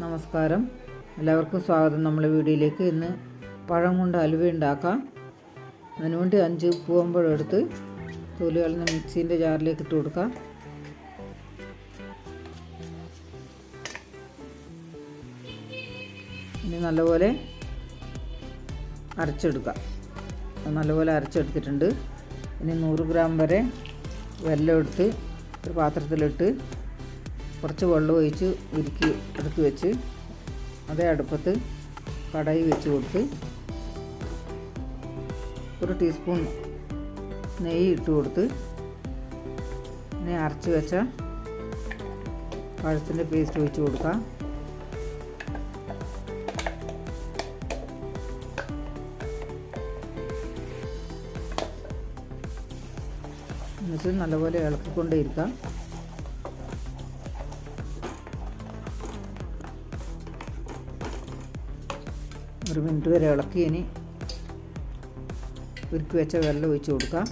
നമസ്കാരം. എല്ലാവർക്കും സ്വാഗതം. നമ്മളെ വീഡിയോയിലേക്ക് ഇന്ന് പഴം കൊണ്ട് അലുവ ഉണ്ടാക്കാം. അതിനുവേണ്ടി അഞ്ച് പൂവമ്പഴം എടുത്ത് തൊലി കളഞ്ഞ് മിക്സീന്റെ ജാറിലേക്ക് ഇട്ട് കൊടുക്കാം. ഇനി നല്ലപോലെ അരച്ചെടുക്കാം. നല്ലപോലെ അരച്ചെടുത്തിട്ടുണ്ട്. ഇനി നൂറ് ഗ്രാം വരെ വെല്ലം എടുത്ത് ഒരു പാത്രത്തിലിട്ട് കുറച്ച് വെള്ളം ഒഴിച്ച് ഉരുക്കി എടുത്ത് വെച്ച് അതേ അടുപ്പത്ത് കടായി വെച്ച് കൊടുത്ത് ഒരു ടീസ്പൂൺ നെയ്യ് ഇട്ട് കൊടുത്ത് ഇനി അരച്ച് വെച്ച പഴത്തിന്റെ പേസ്റ്റ് ഒഴിച്ച് കൊടുക്കാം. എന്നിട്ട് നല്ലപോലെ ഇളക്കിക്കൊണ്ടേയിരിക്കാം ഒരു മിനിറ്റ് വരെ ഇളക്കി ഇനി ഉരുക്കി വെച്ച വെള്ളം ഒഴിച്ച് കൊടുക്കാം.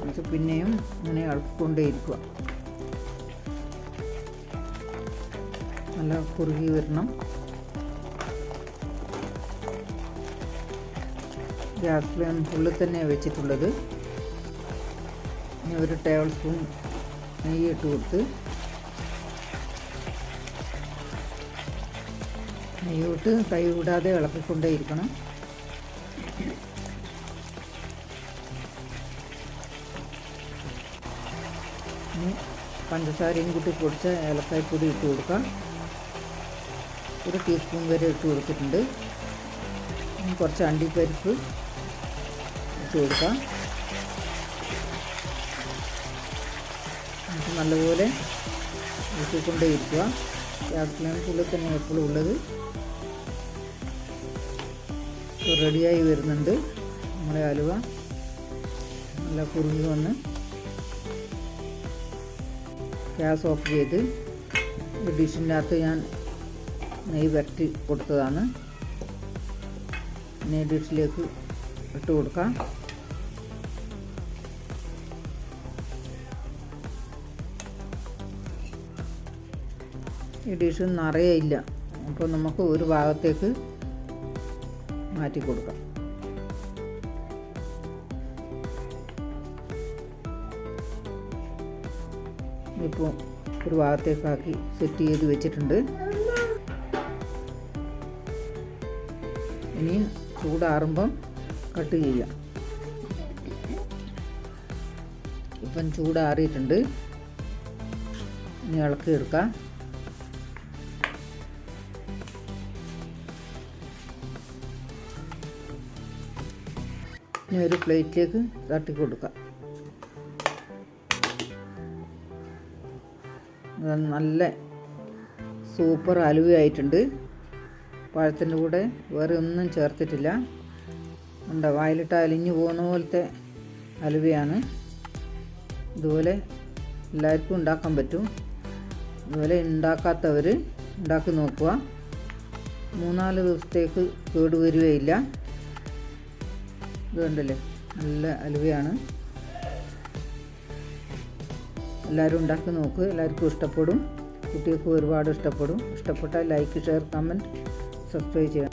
എന്നിട്ട് പിന്നെയും ഇങ്ങനെ ഇളക്കിക്കൊണ്ടേയിരിക്കുക നല്ല കുറുകി വരണം. ഗ്യാസ് ഫ്ലെയിം ഫുള്ളിൽ തന്നെയാണ് വെച്ചിട്ടുള്ളത്. ഇനി ഒരു ടേബിൾ സ്പൂൺ നെയ്യ് ഇട്ട് കൊടുത്ത് നെയ്യോട്ട് കൈ വിടാതെ ഇളക്കിക്കൊണ്ടേയിരിക്കണം ഇനി പഞ്ചസാരയും കൂട്ടി പൊടിച്ച ഏലക്കായ്പ്പൊടി ഇട്ട് കൊടുക്കാം. ഒരു ടീസ്പൂൺ വരെ ഇട്ട് കൊടുത്തിട്ടുണ്ട്. കുറച്ച് അണ്ടിപ്പരിപ്പ് ഇട്ട് കൊടുക്കാം. നല്ലപോലെ ഇട്ടിക്കൊണ്ടേ ഇരിക്കുക. ഫ്ലെയിമിനുള്ളിൽ തന്നെ എപ്പോഴും ഉള്ളത്. റെഡിയായി വരുന്നുണ്ട്. നമ്മുടെ അലുവ നല്ല കുറുകി വന്ന് ഗ്യാസ് ഓഫ് ചെയ്ത് ഡിഷിന്റെ അകത്ത് ഞാൻ നെയ്യ് വരട്ടി കൊടുത്തതാണ്. നെയ് ഡിഷിലേക്ക് ഇട്ട് കൊടുക്കാം. ഈ ഡിഷ് നിറയെ അപ്പോൾ നമുക്ക് ഒരു ഭാഗത്തേക്ക് മാറ്റി കൊടുക്കാം. ഇപ്പോൾ ഒരു ഭാഗത്തേക്കാക്കി സെറ്റ് ചെയ്ത് വെച്ചിട്ടുണ്ട്. ഇനി ചൂടാറുമ്പം കട്ട് ചെയ്യാം. ഇപ്പം ചൂടാറിയിട്ടുണ്ട്. ഇനി ഇളക്കി എടുക്കാം. ഇനി ഒരു പ്ലേറ്റിലേക്ക് തട്ടി കൊടുക്കാം നല്ല സൂപ്പർ അലുവയായിട്ടുണ്ട്. പഴത്തിന്റെ കൂടെ വേറെ ഒന്നും ചേർത്തിട്ടില്ല. ഉണ്ട് വായിലിട്ട് അലിഞ്ഞു പോകുന്ന പോലത്തെ അലുവയാണ്. ഇതുപോലെ എല്ലാവർക്കും ഉണ്ടാക്കാൻ പറ്റും. ഇതുപോലെ ഉണ്ടാക്കാത്തവർ ഉണ്ടാക്കി നോക്കുക. മൂന്നാൽ ദിവസത്തേക്ക് കേടുവരികയില്ല ഇത് കണ്ടല്ലേ നല്ല അലുവയാണ്. എല്ലാവരും ഉണ്ടാക്കി നോക്കുക എല്ലാവർക്കും ഇഷ്ടപ്പെടും. കുട്ടികൾക്ക് ഒരുപാട് ഇഷ്ടപ്പെടും. ഇഷ്ടപ്പെട്ടാൽ ലൈക്ക് ഷെയർ കമന്റ് സബ്സ്ക്രൈബ് ചെയ്യാം